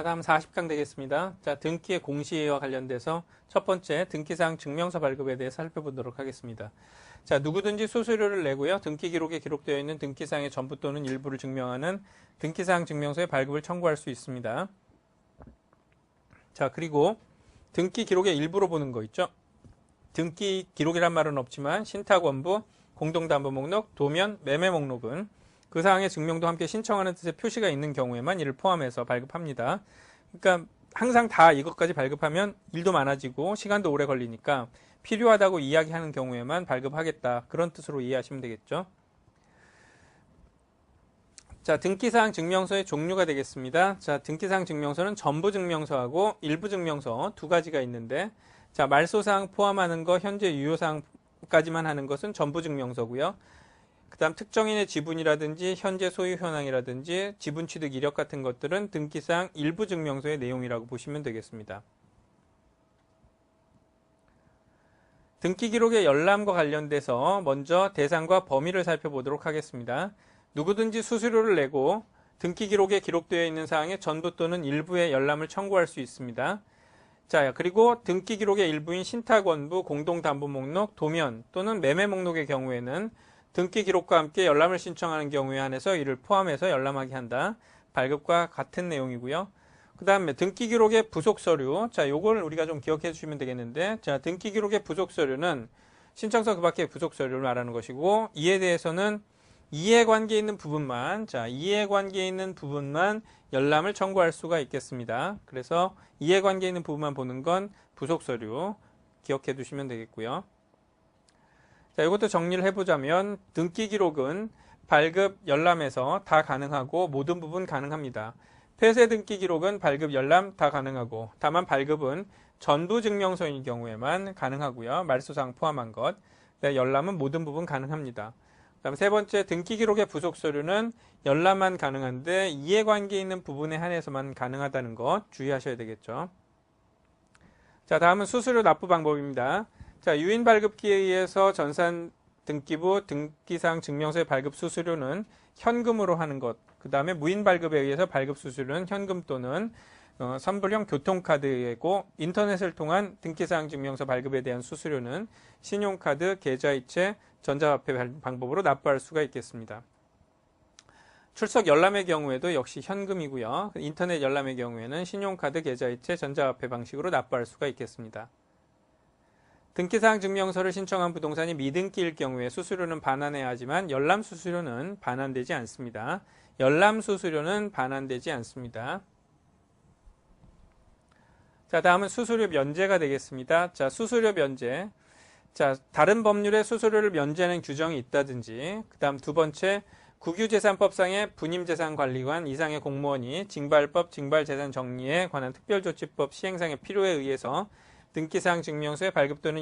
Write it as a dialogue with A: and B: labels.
A: 자, 다음 40강 되겠습니다. 자, 등기의 공시와 관련돼서 첫 번째 등기사항 증명서 발급에 대해 살펴보도록 하겠습니다. 자, 누구든지 수수료를 내고요. 등기 기록에 기록되어 있는 등기사항의 전부 또는 일부를 증명하는 등기사항 증명서의 발급을 청구할 수 있습니다. 자, 그리고 등기 기록의 일부로 보는 거 있죠? 등기 기록이란 말은 없지만 신탁 원부, 공동담보 목록, 도면, 매매 목록은 그 사항의 증명도 함께 신청하는 뜻의 표시가 있는 경우에만 이를 포함해서 발급합니다. 그러니까 항상 다 이것까지 발급하면 일도 많아지고 시간도 오래 걸리니까 필요하다고 이야기하는 경우에만 발급하겠다. 그런 뜻으로 이해하시면 되겠죠. 자, 등기사항 증명서의 종류가 되겠습니다. 자, 등기사항 증명서는 전부 증명서하고 일부 증명서 두 가지가 있는데 자, 말소사항 포함하는 거 현재 유효사항까지만 하는 것은 전부 증명서고요. 그 다음 특정인의 지분이라든지 현재 소유 현황이라든지 지분 취득 이력 같은 것들은 등기상 일부 증명서의 내용이라고 보시면 되겠습니다. 등기 기록의 열람과 관련돼서 먼저 대상과 범위를 살펴보도록 하겠습니다. 누구든지 수수료를 내고 등기 기록에 기록되어 있는 사항의 전부 또는 일부의 열람을 청구할 수 있습니다. 자, 그리고 등기 기록의 일부인 신탁 원부, 공동 담보 목록, 도면 또는 매매 목록의 경우에는 등기 기록과 함께 열람을 신청하는 경우에 한해서 이를 포함해서 열람하게 한다. 발급과 같은 내용이고요. 그 다음에 등기 기록의 부속 서류. 자, 요걸 우리가 좀 기억해 주시면 되겠는데, 자, 등기 기록의 부속 서류는 신청서 그 밖의 부속 서류를 말하는 것이고, 이에 대해서는 이해관계 있는 부분만, 자, 이해관계 있는 부분만 열람을 청구할 수가 있겠습니다. 그래서 이해관계 있는 부분만 보는 건 부속 서류 기억해 두시면 되겠고요. 자, 이것도 정리를 해보자면 등기 기록은 발급, 열람에서 다 가능하고 모든 부분 가능합니다. 폐쇄 등기 기록은 발급, 열람 다 가능하고 다만 발급은 전부 증명서인 경우에만 가능하고요. 말소상 포함한 것. 네, 열람은 모든 부분 가능합니다. 그다음 세 번째 등기 기록의 부속 서류는 열람만 가능한데 이해관계 있는 부분에 한해서만 가능하다는 것 주의하셔야 되겠죠. 자, 다음은 수수료 납부 방법입니다. 자, 유인 발급기에 의해서 전산 등기부 등기상 증명서의 발급 수수료는 현금으로 하는 것. 그 다음에 무인 발급에 의해서 발급 수수료는 현금 또는 어, 선불형 교통카드이고 인터넷을 통한 등기사항 증명서 발급에 대한 수수료는 신용카드, 계좌이체, 전자화폐 방법으로 납부할 수가 있겠습니다. 출석 열람의 경우에도 역시 현금이고요. 인터넷 열람의 경우에는 신용카드, 계좌이체, 전자화폐 방식으로 납부할 수가 있겠습니다. 등기사항 증명서를 신청한 부동산이 미등기일 경우에 수수료는 반환해야 하지만 열람 수수료는 반환되지 않습니다. 열람 수수료는 반환되지 않습니다. 자, 다음은 수수료 면제가 되겠습니다. 자, 수수료 면제. 자, 다른 법률에 수수료를 면제하는 규정이 있다든지, 그 다음 두 번째, 국유재산법상의 분임재산관리관 이상의 공무원이 징발법, 징발재산 정리에 관한 특별조치법 시행상의 필요에 의해서 등기사항 증명서의 발급 또는